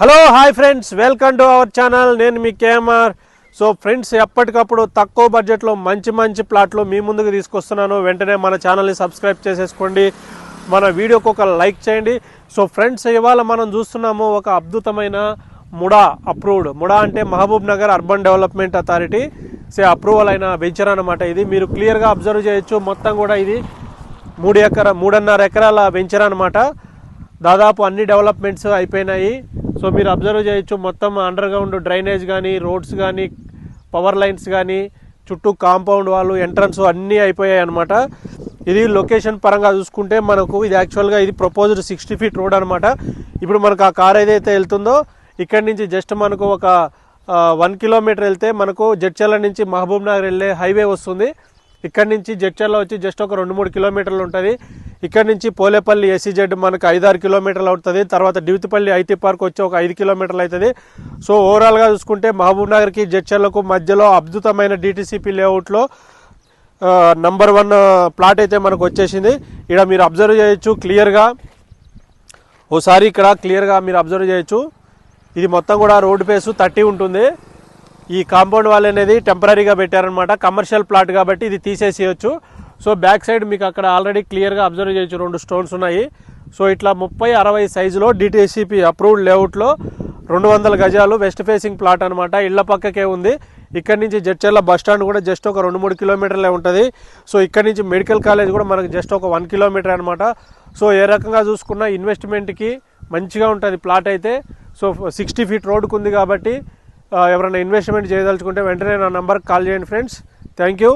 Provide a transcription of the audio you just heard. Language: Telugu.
Hello hi friends welcome to our channel. నేను మీ కేఎంఆర్. సో ఫ్రెండ్స్ ఎప్పటికప్పుడు తక్కువ బడ్జెట్లో మంచి మంచి ప్లాట్లు మీ ముందుకు తీసుకొస్తున్నాను. వెంటనే మన ఛానల్ని సబ్స్క్రైబ్ చేసేసుకోండి. మన వీడియోకి ఒక లైక్ చేయండి. సో ఫ్రెండ్స్ ఇవాళ మనం చూస్తున్నాము ఒక అద్భుతమైన ముడా అప్రూవ్డ్ ముడా అంటే Mahabub Nagar urban development authority సే అప్రూవల్ అయిన వెంచర్ అనమాట ఇది. మీరు క్లియర్గా అబ్జర్వ్ చేయొచ్చు. మొత్తం కూడా ఇది మూడు ఎకర మూడున్నర ఎకరాల వెంచర్ అనమాట దాదాపు అన్ని డెవలప్మెంట్స్ అయిపోయినాయి. సో మీరు అబ్జర్వ్ చేయొచ్చు మొత్తం అండర్ గ్రౌండ్ డ్రైనేజ్ కానీ రోడ్స్ కానీ పవర్ లైన్స్ కానీ చుట్టూ కాంపౌండ్ వాళ్ళు ఎంట్రన్స్ అన్నీ అయిపోయాయి అనమాట ఇది లొకేషన్ పరంగా చూసుకుంటే మనకు ఇది యాక్చువల్గా ఇది ప్రపోజ్డ్ సిక్స్టీ ఫీట్ రోడ్ అనమాట ఇప్పుడు మనకు ఆ కార్ ఏదైతే వెళ్తుందో ఇక్కడి నుంచి జస్ట్ మనకు ఒక వన్ కిలోమీటర్ వెళ్తే మనకు జడ్చర్ల నుంచి మహబూబ్ నగర్ వెళ్ళే హైవే వస్తుంది. ఇక్కడి నుంచి జడ్చర్ల వచ్చి జస్ట్ ఒక రెండు మూడు కిలోమీటర్లు ఉంటుంది. ఇక్కడ నుంచి పోలేపల్లి ఎస్సీజెడ్ మనకు ఐదారు కిలోమీటర్లు అవుతుంది. తర్వాత డివితిపల్లి ఐటీ పార్క్ వచ్చి ఒక ఐదు కిలోమీటర్లు అవుతుంది. సో ఓవరాల్గా చూసుకుంటే మహబూబ్ నగర్కి జడ్చర్లకు మధ్యలో అద్భుతమైన డిటీసీపీ లేఅవుట్లో నంబర్ వన్ ప్లాట్ అయితే మనకు వచ్చేసింది. ఇక్కడ మీరు అబ్జర్వ్ చేయొచ్చు క్లియర్గా ఓసారి ఇక్కడ క్లియర్గా మీరు అబ్జర్వ్ చేయొచ్చు. ఇది మొత్తం కూడా రోడ్ ఫేస్ థర్టీ ఉంటుంది. ఈ కాంపౌండ్ వాల్ అనేది టెంపరీగా పెట్టారనమాట కమర్షియల్ ప్లాట్ కాబట్టి ఇది తీసేసేయచ్చు. సో బ్యాక్ సైడ్ మీకు అక్కడ ఆల్రెడీ క్లియర్గా అబ్జర్వ్ చేయొచ్చు రెండు స్టోన్స్ ఉన్నాయి. సో ఇట్లా ముప్పై అరవై సైజులో డిటిసిపి అప్రూవ్డ్ లేఅవుట్లో రెండు వందల గజాలు వెస్ట్ ఫేసింగ్ ప్లాట్ అనమాట ఇళ్ళ పక్కకే ఉంది. ఇక్కడ నుంచి జడ్చర్ల బస్ స్టాండ్ కూడా జస్ట్ ఒక రెండు మూడు కిలోమీటర్లే ఉంటుంది. సో ఇక్కడ నుంచి మెడికల్ కాలేజ్ కూడా మనకు జస్ట్ ఒక వన్ కిలోమీటర్ అనమాట సో ఏ రకంగా చూసుకున్నా ఇన్వెస్ట్మెంట్కి మంచిగా ఉంటుంది ప్లాట్ అయితే. సో సిక్స్టీ ఫీట్ రోడ్కు ఉంది కాబట్టి ఎవరైనా ఇన్వెస్ట్మెంట్ చేయదలుచుకుంటే వెంటనే నా నంబర్కి కాల్ చేయండి ఫ్రెండ్స్ థ్యాంక్ యూ